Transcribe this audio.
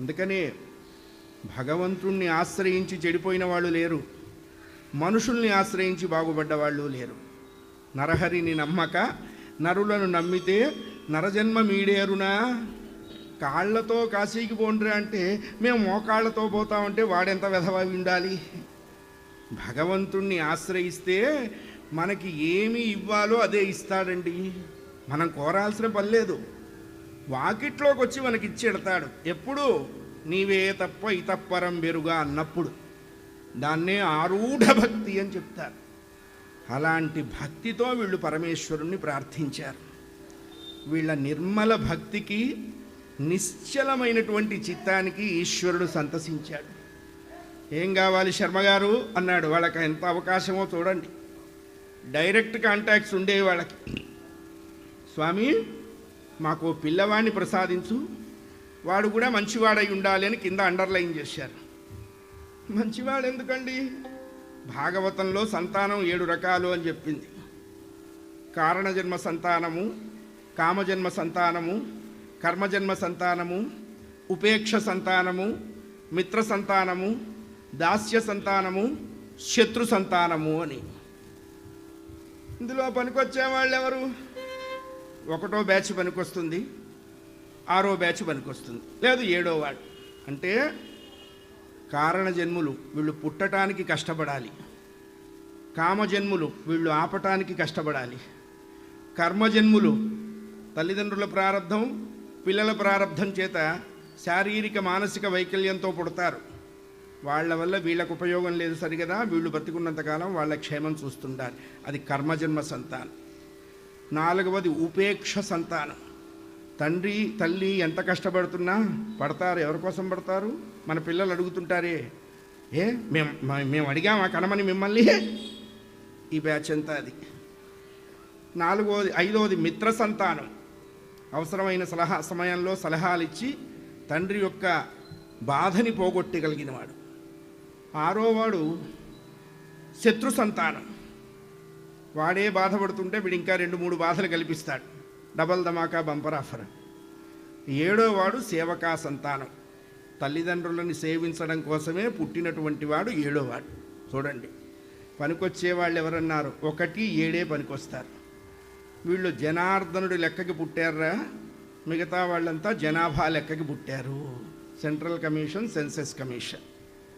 అందుకనే భగవంతుణ్ణి ఆశ్రయించి చెడిపోయిన వాళ్ళు లేరు. మనుషుల్ని ఆశ్రయించి బాగుపడ్డ వాళ్ళు లేరు. నరహరిని నమ్మక నరులను నమ్మితే నరజన్మ మీడేరునా కాళ్ళతో కాశీకి పోండ్రా అంటే మేము మోకాళ్ళతో పోతామంటే వాడెంత వెధవై ఉండాలి? భగవంతుణ్ణి ఆశ్రయిస్తే మనకి ఏమి ఇవ్వాలో అదే ఇస్తాడండి. మనం కోరాల్సిన పని లేదు. వాకిట్లోకి వచ్చి మనకి ఇచ్చెడతాడు ఎప్పుడు? నీవే తప్ప ఇతప్పరం వెరుగా అన్నప్పుడు. దాన్నే ఆరూఢ భక్తి అని చెప్తారు. అలాంటి భక్తితో వీళ్ళు పరమేశ్వరుణ్ణి ప్రార్థించారు. వీళ్ళ నిర్మల భక్తికి నిశ్చలమైనటువంటి చిత్తానికి ఈశ్వరుడు సంతసించాడు. ఏం కావాలి శర్మగారు? అన్నాడు. వాళ్ళకి ఎంత అవకాశమో చూడండి. డైరెక్ట్ కాంటాక్ట్స్ ఉండేవి వాళ్ళకి. స్వామి మాకు పిల్లవాడిని ప్రసాదించు. వాడు కూడా మంచివాడై ఉండాలి అని కింద అండర్లైన్ చేశారు. మంచివాడు ఎందుకండి? భాగవతంలో సంతానం ఏడు రకాలు అని చెప్పింది. కారణజన్మ సంతానము కామజన్మ సంతానము కర్మజన్మ సంతానము ఉపేక్ష సంతానము మిత్ర సంతానము దాస్య సంతానము శత్రు సంతానము అని. ఇందులో పనికొచ్చే వాళ్ళు ఎవరు ఒకటో బ్యాచ్ పనికొస్తుంది ఆరో బ్యాచ్ పనికొస్తుంది. లేదు ఏడో వాడు. అంటే కారణ జన్ములు వీళ్ళు పుట్టటానికి కష్టపడాలి. కామజన్ములు వీళ్ళు ఆపటానికి కష్టపడాలి. కర్మజన్ములు తల్లిదండ్రుల ప్రారంధం పిల్లల ప్రారంధం చేత శారీరక మానసిక వైకల్యంతో పుడతారు. వాళ్ళ వల్ల వీళ్ళకు ఉపయోగం లేదు సరిగదా వీళ్ళు బ్రతికున్నంతకాలం వాళ్ళ క్షేమం చూస్తుండాలి. అది కర్మజన్మ సంతానం. నాలుగవది ఉపేక్ష సంతానం. తండ్రి తల్లి ఎంత కష్టపడుతున్నా పడతారు ఎవరి కోసం పడతారు? మన పిల్లలు అడుగుతుంటారే ఏ మేము మ- మేము అడిగామా కనమని మిమ్మల్ని? ఈ బ్యాచ్ అంతా అది. నాలుగవది ఐదవది మిత్ర సంతానం. అవసరమైన సలహా సమయంలో సలహాలు ఇచ్చి తండ్రి యొక్క బాధని పోగొట్టగలిగినవాడు. ఆరోవాడు శత్రు సంతానం. వాడే బాధపడుతుంటే వీడు ఇంకా రెండు మూడు బాధలు కల్పిస్తాడు. డబల్ ధమాకా బంపర్ ఆఫర్. ఏడో వాడు సేవకా సంతానం. తల్లిదండ్రులని సేవించడం కోసమే పుట్టినటువంటి వాడు ఏడోవాడు చూడండి పనికొచ్చే వాళ్ళు ఎవరన్నారు? ఒకటి ఏడే పనికొస్తారు. వీళ్ళు జనార్దనుడి లెక్కకి పుట్టారా? మిగతా వాళ్ళంతా జనాభా లెక్కకి పుట్టారు. Central commission census commission.